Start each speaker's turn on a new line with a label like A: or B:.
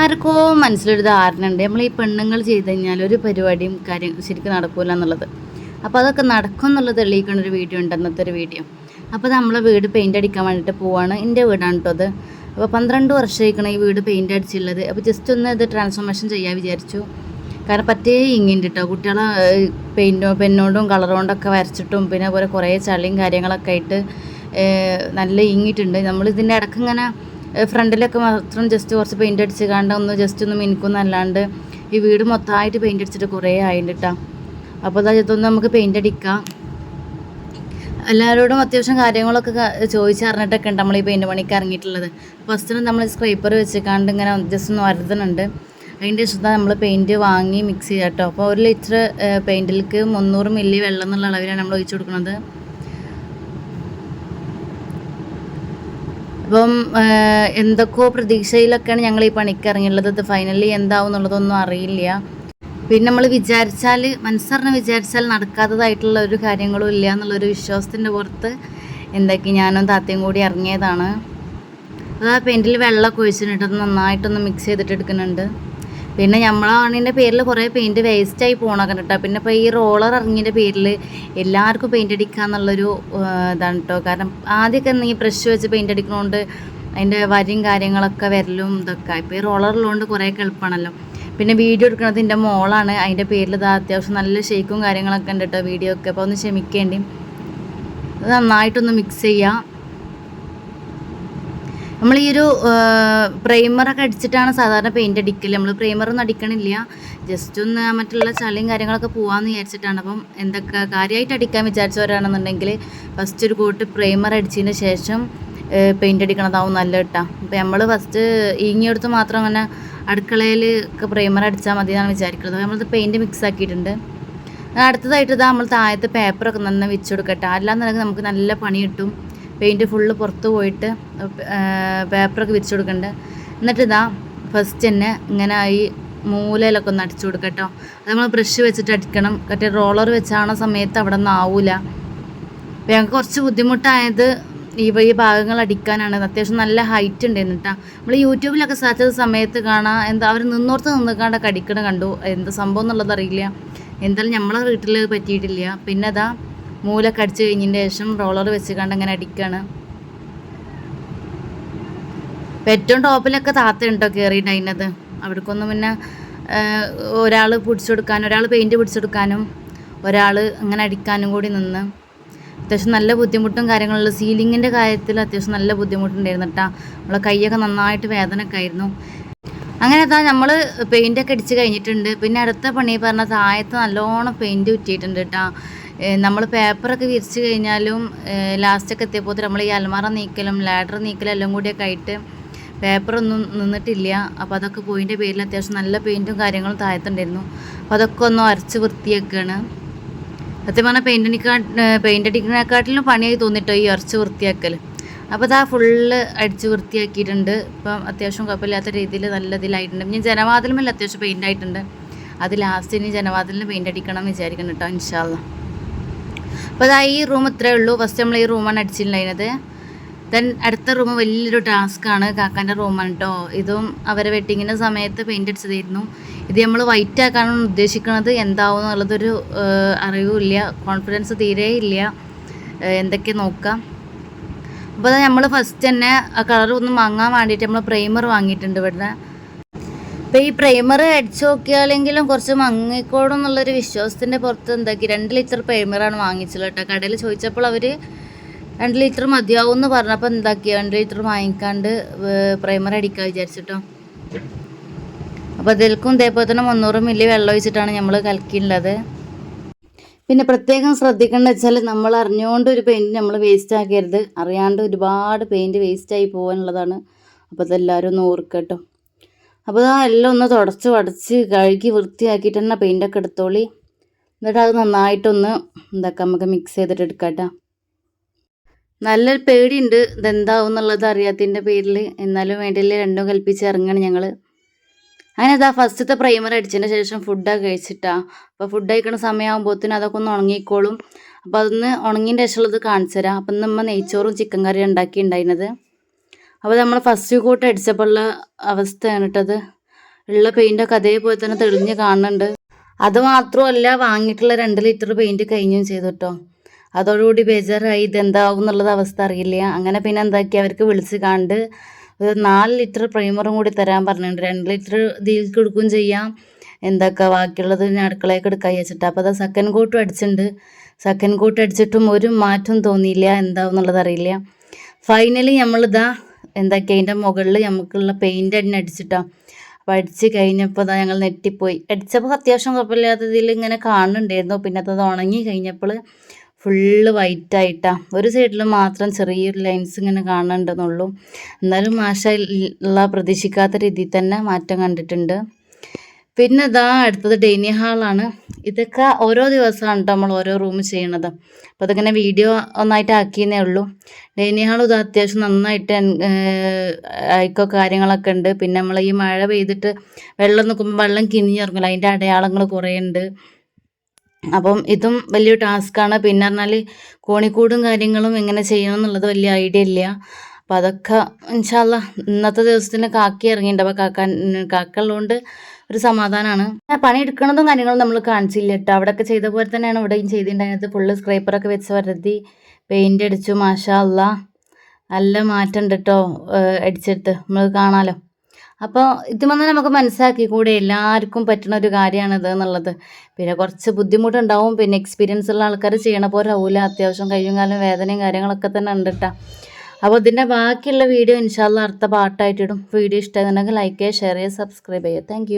A: ആർക്കോ മനസ്സിലൊരു ധാരണ ഉണ്ട് നമ്മൾ ഈ പെണ്ണുങ്ങൾ ചെയ്ത് കഴിഞ്ഞാൽ ഒരു പരിപാടിയും കാര്യം ശരിക്കും നടക്കൂല എന്നുള്ളത്. അപ്പോൾ അതൊക്കെ നടക്കും എന്നുള്ളത് തെളിയിക്കുന്ന ഒരു വീഡിയോ ഉണ്ട് അന്നത്തെ ഒരു വീഡിയോ. അപ്പോൾ നമ്മളെ വീട് പെയിന്റ് അടിക്കാൻ വേണ്ടിയിട്ട് പോവാണ്. എന്റെ വീടാണ് കേട്ടോ അത്. അപ്പോൾ പന്ത്രണ്ട് വർഷമായിരിക്കണം ഈ വീട് പെയിന്റ് അടിച്ചുള്ളത്. അപ്പോൾ ജസ്റ്റ് ഒന്ന് ഇത് ട്രാൻസ്ഫോർമേഷൻ ചെയ്യാൻ വിചാരിച്ചു. കാരണം പറ്റേ ഇങ്ങനെ കേട്ടോ കുട്ടികളെ പെയിന്റോ പെന്നോണ്ടും കളറുകൊണ്ടൊക്കെ വരച്ചിട്ടും പിന്നെ അതുപോലെ കുറേ ചളിയും കാര്യങ്ങളൊക്കെ ആയിട്ട് നല്ല ഇങ്ങിയിട്ടുണ്ട് നമ്മൾ ഇതിന്റെ ഇടയ്ക്ക് ഇങ്ങനെ ഫ്രണ്ടിലൊക്കെ മാത്രം ജസ്റ്റ് കുറച്ച് പെയിന്റ് അടിച്ച് കണ്ട് ഒന്ന് ജസ്റ്റ് ഒന്ന് മിനുക്കുന്നല്ലാണ്ട് ഈ വീട് മൊത്തമായിട്ട് പെയിന്റ് അടിച്ചിട്ട് കുറേ ആയിട്ടാ അപ്പോൾ അതാ ഇതൊന്ന് നമുക്ക് പെയിന്റ് അടിക്കാം. എല്ലാവരോടും അത്യാവശ്യം കാര്യങ്ങളൊക്കെ ചോദിച്ചറിഞ്ഞിട്ടൊക്കെ ഉണ്ട് നമ്മൾ ഈ പെയിന്റ് പണിക്ക് ഇറങ്ങിയിട്ടുള്ളത്. ഫസ്റ്റിന് നമ്മൾ സ്ക്രൈപ്പർ വെച്ചിക്കാണ്ട് ഇങ്ങനെ ജസ്റ്റ് ഒന്ന് വരുതുന്നുണ്ട് അതിന്റെ ശേഷം നമ്മൾ പെയിന്റ് വാങ്ങി മിക്സ് ചെയ്യാം കേട്ടോ. അപ്പോൾ ഒരു ലിറ്റർ പെയിന്റിലേക്ക് മുന്നൂറ് മില്ലി വെള്ളം എന്നുള്ള അളവിലാണ് നമ്മൾ ഒഴിച്ചു കൊടുക്കുന്നത് അപ്പം എന്തൊക്കെയോ പ്രതീക്ഷയിലൊക്കെയാണ് ഞങ്ങൾ ഈ പണിക്ക് ഇറങ്ങിയുള്ളത് ഫൈനലി എന്താവും എന്നുള്ളതൊന്നും അറിയില്ല. പിന്നെ നമ്മൾ വിചാരിച്ചാൽ മനസ്സറിഞ്ഞ് വിചാരിച്ചാൽ നടക്കാത്തതായിട്ടുള്ള ഒരു കാര്യങ്ങളും ഇല്ല എന്നുള്ളൊരു വിശ്വാസത്തിന്റെ പുറത്ത് എന്തൊക്കെ ഞാനും താത്തയും കൂടി ഇറങ്ങിയതാണ്. അത് ആ പെയിന്റിൽ വെള്ളമൊക്കെ ഒഴിച്ചിട്ടുണ്ട് നന്നായിട്ടൊന്ന് മിക്സ് ചെയ്തിട്ട് എടുക്കുന്നുണ്ട് പിന്നെ നമ്മളാണിന്റെ പേരിൽ കുറേ പെയിന്റ് വേസ്റ്റ് ആയി പോകണം കേട്ടോ പിന്നെ ഇപ്പോൾ ഈ റോളർ ഇറങ്ങിയതിന്റെ പേരിൽ എല്ലാവർക്കും പെയിന്റ് അടിക്കുക എന്നുള്ളൊരു ഇതാണ് കേട്ടോ കാരണം ആദ്യമൊക്കെ ഈ ബ്രഷ് വെച്ച് പെയിന്റ് അടിക്കണോണ്ട് അതിന്റെ വരിയും കാര്യങ്ങളൊക്കെ വരലും ഇതൊക്കെ. ഇപ്പോൾ ഈ റോളർ ഉള്ളതുകൊണ്ട് കുറേയൊക്കെ എളുപ്പമാണല്ലോ പിന്നെ വീഡിയോ എടുക്കുന്നത് എന്റെ മോളാണ്. അതിന്റെ പേരിൽ ഇത് അത്യാവശ്യം നല്ല ഷേക്കും കാര്യങ്ങളൊക്കെ ഉണ്ട് കേട്ടോ വീഡിയോ ഒക്കെ അപ്പോൾ ഒന്ന് ക്ഷമിക്കേണ്ടി. അത് നന്നായിട്ടൊന്ന് മിക്സ് ചെയ്യാം. നമ്മൾ ഈ ഒരു പ്രൈമറൊക്കെ അടിച്ചിട്ടാണ് സാധാരണ പെയിന്റ് അടിക്കൽ നമ്മൾ പ്രൈമറൊന്നും അടിക്കണില്ല. ജസ്റ്റ് ഒന്ന് മറ്റുള്ള ചളിയും കാര്യങ്ങളൊക്കെ പോകാമെന്ന് വിചാരിച്ചിട്ടാണ്. അപ്പം എന്തൊക്കെ കാര്യമായിട്ട് അടിക്കാൻ വിചാരിച്ചവരാണെന്നുണ്ടെങ്കിൽ ഫസ്റ്റ് ഒരു കൂട്ട് പ്രൈമർ അടിച്ചതിന് ശേഷം പെയിന്റ് അടിക്കണതാവും നല്ല കേട്ടോ അപ്പോൾ നമ്മൾ ഫസ്റ്റ് ഈങ്ങിയെടുത്ത് മാത്രം അങ്ങനെ അടുക്കളയിൽ ഒക്കെ പ്രൈമർ അടിച്ചാൽ മതി എന്നാണ് വിചാരിക്കുന്നത് നമ്മളിത് പെയിന്റ് മിക്സ് ആക്കിയിട്ടുണ്ട്. അടുത്തതായിട്ട് ഇതാ നമ്മൾ താഴത്തെ പേപ്പറൊക്കെ നന്നായി വെച്ച് കൊടുക്കട്ടെ. അല്ലാന്നുണ്ടെങ്കിൽ നമുക്ക് നല്ല പണി കിട്ടും. പെയിന്റ് ഫുള്ള് പുറത്ത് പോയിട്ട് പേപ്പറൊക്കെ വിരിച്ചു കൊടുക്കേണ്ടത് എന്നിട്ട് ഇതാ ഫസ്റ്റ് തന്നെ ഇങ്ങനെ ഈ മൂലയിലൊക്കെ ഒന്ന് അടിച്ചു കൊടുക്കട്ടോ അത് നമ്മൾ ബ്രഷ് വെച്ചിട്ട് അടിക്കണം. മറ്റേ റോളർ വെച്ചാണ സമയത്ത് അവിടെ ഒന്നും ആവൂല. അപ്പോൾ ഞങ്ങൾക്ക് കുറച്ച് ബുദ്ധിമുട്ടായത് ഈ ഈ ഭാഗങ്ങൾ അടിക്കാനാണ്. അത്യാവശ്യം നല്ല ഹൈറ്റ് ഉണ്ടായിരുന്നു കേട്ടോ നമ്മൾ യൂട്യൂബിലൊക്കെ സെർച്ച് ചെയ്ത സമയത്ത് കാണാം എന്താ അവർ നിന്നോർത്ത് നിന്നിക്കാണ്ടൊക്കെ അടിക്കണ കണ്ടു. എന്ത് സംഭവം എന്നുള്ളത് അറിയില്ല. എന്തായാലും നമ്മളെ വീട്ടിൽ പറ്റിയിട്ടില്ല. പിന്നെ അതാ മൂലൊക്കെ അടിച്ച് കഴിഞ്ഞതിന്റെ ശേഷം റോളർ വെച്ച് കണ്ട് അങ്ങനെ അടിക്കുകയാണ് ഏറ്റവും ടോപ്പിലൊക്കെ താത്ത ഉണ്ടോ കയറിയിട്ട് അതിനത് അവിടേക്കൊന്നും പിന്നെ ഒരാൾ പിടിച്ചെടുക്കാനും ഒരാൾ പെയിന്റ് പിടിച്ചെടുക്കാനും ഒരാൾ അങ്ങനെ അടിക്കാനും കൂടി നിന്ന്. അത്യാവശ്യം നല്ല ബുദ്ധിമുട്ടും കാര്യങ്ങളുള്ള സീലിങ്ങിന്റെ കാര്യത്തിൽ അത്യാവശ്യം നല്ല ബുദ്ധിമുട്ടുണ്ടായിരുന്നു കേട്ടോ നമ്മളെ കൈയൊക്കെ നന്നായിട്ട് വേദനയൊക്കെ ആയിരുന്നു. അങ്ങനെ എന്താ നമ്മൾ പെയിന്റൊക്കെ അടിച്ച് കഴിഞ്ഞിട്ടുണ്ട്. പിന്നെ അടുത്ത പണി പറഞ്ഞ താഴത്ത് നല്ലോണം പെയിന്റ് ഉറ്റിയിട്ടുണ്ട് കേട്ടോ നമ്മൾ പേപ്പറൊക്കെ വിരിച്ച് കഴിഞ്ഞാലും ലാസ്റ്റൊക്കെ എത്തിയപ്പോൾ നമ്മൾ ഈ അലമാറ നീക്കലും ലാഡർ നീക്കലും എല്ലാം കൂടിയൊക്കെ ആയിട്ട് പേപ്പറൊന്നും നിന്നിട്ടില്ല. അപ്പോൾ അതൊക്കെ പോയിന്റെ പേരിൽ അത്യാവശ്യം നല്ല പെയിന്റും കാര്യങ്ങളും താഴത്തുണ്ടായിരുന്നു. അപ്പോൾ അതൊക്കെ ഒന്ന് അരച്ച് വൃത്തിയാക്കുകയാണ് സത്യം പറഞ്ഞാൽ പെയിന്റിനേക്കാ പെയിന്റ് അടിക്കുന്നതിനെക്കാട്ടിലും പണിയായി തോന്നിട്ടോ ഈ അരച്ച് വൃത്തിയാക്കൽ അപ്പോൾ ഇതാ ഫുള്ള് അടിച്ച് വൃത്തിയാക്കിയിട്ടുണ്ട്. ഇപ്പം അത്യാവശ്യം കുഴപ്പമില്ലാത്ത രീതിയിൽ നല്ല ഇതിലായിട്ടുണ്ട്. ഇനി ജനവാതിലുമല്ല അത്യാവശ്യം പെയിന്റ് ആയിട്ടുണ്ട്. അത് ലാസ്റ്റ് ഇനി ജനവാതിലിന് പെയിന്റ് അടിക്കണം എന്ന് വിചാരിക്കണം കേട്ടോ ഇൻഷാല്ല അപ്പോൾ അതാ ഈ റൂം ഇത്രയേ ഉള്ളൂ. ഫസ്റ്റ് നമ്മൾ ഈ റൂമാണ് അടിച്ചിട്ടുണ്ടായിരുന്നത്. ദെൻ അടുത്ത റൂം വലിയൊരു ടാസ്ക്കാണ് കാക്കാന്റെ റൂമാണ് കേട്ടോ ഇതും അവരെ വെഡിങ്ങിന്റെ സമയത്ത് പെയിന്റ് അടിച്ചതായിരുന്നു. ഇത് നമ്മൾ വൈറ്റ് ആക്കാനാണ് ഉദ്ദേശിക്കുന്നത് എന്താവും എന്നുള്ളതൊരു അറിവുമില്ല കോൺഫിഡൻസ് തീരെ ഇല്ല. എന്തൊക്കെ നോക്കാം. അപ്പോൾ നമ്മൾ ഫസ്റ്റ് തന്നെ ആ കളർ ഒന്ന് വാങ്ങാൻ വേണ്ടിയിട്ട് നമ്മൾ പ്രൈമർ വാങ്ങിയിട്ടുണ്ട് ഇവിടെ അപ്പോൾ ഈ പ്രൈമർ അടിച്ചു നോക്കിയാലെങ്കിലും കുറച്ച് മങ്ങിക്കോടും എന്നുള്ളൊരു വിശ്വാസത്തിന്റെ പുറത്ത് എന്താക്കി രണ്ട് ലിറ്റർ പ്രൈമറാണ് വാങ്ങിച്ചത് കേട്ടോ. കടയിൽ ചോദിച്ചപ്പോൾ അവർ രണ്ട് ലിറ്റർ മതിയാവും എന്ന് പറഞ്ഞപ്പോൾ എന്താക്കി രണ്ട് ലിറ്റർ വാങ്ങിക്കാണ്ട് പ്രൈമർ അടിക്കാൻ വിചാരിച്ചിട്ടോ. അപ്പോൾ ഇതിൽക്കും ഇതേപോലെ തന്നെ മുന്നൂറ് മില്ലി വെള്ളം ഒഴിച്ചിട്ടാണ് നമ്മൾ കലക്കിയുള്ളത്. പിന്നെ പ്രത്യേകം ശ്രദ്ധിക്കേണ്ടത് വെച്ചാൽ നമ്മൾ അറിഞ്ഞുകൊണ്ട് ഒരു പെയിന്റ് നമ്മൾ വേസ്റ്റ് ആക്കരുത്. അറിയാണ്ട് ഒരുപാട് പെയിന്റ് വേസ്റ്റായി പോകാനുള്ളതാണ്. അപ്പോൾ അതെല്ലാവരും ഒന്ന് ഓർക്കുക കേട്ടോ അപ്പോൾ ആ എല്ലാം ഒന്ന് തുടച്ച് വടച്ച് കഴുകി വൃത്തിയാക്കിയിട്ട് തന്നെ പെയിന്റൊക്കെ എടുത്തോളി. എന്നിട്ട് അത് നന്നായിട്ടൊന്ന് എന്താക്കാം നമുക്ക് മിക്സ് ചെയ്തിട്ട് എടുക്കാട്ടോ. കേട്ടോ നല്ലൊരു പേടിയുണ്ട് ഇതെന്താവും എന്നുള്ളത് അറിയാത്തതിന്റെ പേരിൽ എന്നാലും വേണ്ടിയില്ല രണ്ടും കൽപ്പിച്ച് ഇറങ്ങണം ഞങ്ങൾ അങ്ങനെ ഇതാ ഫസ്റ്റത്തെ പ്രൈമർ അടിച്ചതിന് ശേഷം ഫുഡൊക്കെ കഴിച്ചിട്ടാ. അപ്പോൾ ഫുഡ് കഴിക്കുന്ന സമയമാകുമ്പോഴത്തേനും അതൊക്കെ ഒന്ന് ഉണങ്ങിക്കോളും. അപ്പോൾ അതൊന്ന് ഉണങ്ങിയതിന്റെ ശേഷമുള്ളത് കാണിച്ചു തരാം അപ്പം നമ്മൾ നെയ്ച്ചോറും ചിക്കൻ കറിയും ഉണ്ടാക്കി ഉണ്ടായിരുന്നത് അപ്പോൾ നമ്മൾ ഫസ്റ്റ് കൂട്ട് അടിച്ചപ്പോഴുള്ള അവസ്ഥയാണ് കേട്ടത് ഉള്ള പെയിന്റൊക്കെ അതേപോലെ തന്നെ തെളിഞ്ഞ് കാണുന്നുണ്ട് അത് മാത്രമല്ല വാങ്ങിയിട്ടുള്ള രണ്ട് ലിറ്റർ പെയിന്റ് കഴിഞ്ഞും ചെയ്തു കേട്ടോ അതോടുകൂടി ബേജാറായി ഇതെന്താവും എന്നുള്ളത് അവസ്ഥ അറിയില്ല. അങ്ങനെ പിന്നെ എന്താക്കി? അവർക്ക് വിളിച്ച് കണ്ട് ഒരു നാല് ലിറ്റർ പ്രൈമറും കൂടി തരാൻ പറഞ്ഞിട്ടുണ്ട്. രണ്ട് ലിറ്റർ ഇതിലേക്ക് എടുക്കുകയും ചെയ്യാം. എന്തൊക്കെ? ബാക്കിയുള്ളത് ഞാൻ അടുക്കളയൊക്കെ എടുക്കാൻ വെച്ചിട്ട് അപ്പോൾ അത് സെക്കൻഡ് കോട്ടും അടിച്ചിട്ടുണ്ട്. സെക്കൻഡ് കോട്ട് അടിച്ചിട്ടും ഒരു മാറ്റം തോന്നിയില്ല. എന്താവും എന്നുള്ളത് അറിയില്ല. ഫൈനലി നമ്മളിതാ എന്താക്കി അതിന്റെ മുകളിൽ നമുക്കുള്ള പെയിന്റ് തന്നെ അടിച്ചിട്ടാണ് അപ്പോൾ അടിച്ച് കഴിഞ്ഞപ്പോൾ അതാ ഞങ്ങൾ നെറ്റിപ്പോയി അടിച്ചപ്പോൾ അത്യാവശ്യം കുഴപ്പമില്ലാത്ത ഇതിൽ ഇങ്ങനെ കാണുന്നുണ്ടായിരുന്നു. പിന്നെ അത് ഉണങ്ങി കഴിഞ്ഞപ്പോൾ ഫുള്ള് വൈറ്റ് ആയിട്ടാ. ഒരു സൈഡിൽ മാത്രം ചെറിയൊരു ലൈൻസ് ഇങ്ങനെ കാണുന്നുണ്ടെന്നുള്ളൂ. എന്നാലും മാഷ ഉള്ള പ്രതീക്ഷിക്കാത്ത രീതിയിൽ തന്നെ മാറ്റം കണ്ടിട്ടുണ്ട്. പിന്നെ ഇതാ അടുത്തത് ഡൈനിങ് ഹാളാണ്. ഇതൊക്കെ ഓരോ ദിവസമാണ് കേട്ടോ നമ്മൾ ഓരോ റൂം ചെയ്യണത്. അപ്പോൾ അതിങ്ങനെ വീഡിയോ ഒന്നായിട്ട് ആക്കിയെന്നേ ഉള്ളൂ. ഡൈനിങ് ഹാൾ ഇത് അത്യാവശ്യം നന്നായിട്ട് അയക്കോ കാര്യങ്ങളൊക്കെ ഉണ്ട്. പിന്നെ നമ്മൾ ഈ മഴ പെയ്തിട്ട് വെള്ളം നിൽക്കുമ്പോൾ വെള്ളം കിനിഞ്ഞിറങ്ങില്ല അതിന്റെ അടയാളങ്ങൾ കുറേ ഉണ്ട് അപ്പം ഇതും വലിയൊരു ടാസ്ക്കാണ് പിന്നെ പറഞ്ഞാൽ കോണിക്കൂടും കാര്യങ്ങളും എങ്ങനെ ചെയ്യണം എന്നുള്ളത് വലിയ ഐഡിയ ഇല്ല. അപ്പം അതൊക്കെ ഇൻഷാല്ല ഇന്നത്തെ ദിവസത്തിന് കാക്കി ഇറങ്ങിയിട്ടുണ്ട്. അപ്പോൾ കാക്കാൻ കാക്കുള്ളതുകൊണ്ട് ഒരു സമാധാനമാണ് പണി എടുക്കണതും കാര്യങ്ങളും നമ്മൾ കാണിച്ചില്ല കേട്ടോ. അവിടെയൊക്കെ ചെയ്ത പോലെ തന്നെയാണ് ഇവിടെയും ചെയ്തിട്ടുണ്ടായിരുന്നത്. ഫുള്ള് സ്ക്രൈപ്പറൊക്കെ വെച്ച് വരുത്തി പെയിന്റ് അടിച്ചു മാഷാ അല്ല നല്ല മാറ്റം ഉണ്ട് കേട്ടോ അടിച്ചെടുത്ത്. നമ്മൾ കാണാലോ. അപ്പോൾ ഇത് വന്ന് നമുക്ക് മനസ്സിലാക്കി കൂടെ എല്ലാവർക്കും പറ്റുന്ന ഒരു കാര്യമാണിത് എന്നുള്ളത്. പിന്നെ കുറച്ച് ബുദ്ധിമുട്ടുണ്ടാവും. പിന്നെ എക്സ്പീരിയൻസ് ഉള്ള ആൾക്കാർ ചെയ്യണ പോലെ ആവില്ല അത്യാവശ്യം കഴിയും കാലം വേദനയും കാര്യങ്ങളൊക്കെ തന്നെ ഉണ്ട് കേട്ടോ. അപ്പോൾ ഇതിന്റെ ബാക്കിയുള്ള വീഡിയോ ഇൻഷാല്ല അടുത്ത പാട്ടായിട്ടിടും വീഡിയോ ഇഷ്ടമായിരുന്നെങ്കിൽ ലൈക്ക് ചെയ്യുക ഷെയർ ചെയ്യുക സബ്സ്ക്രൈബ് ചെയ്യുക. താങ്ക്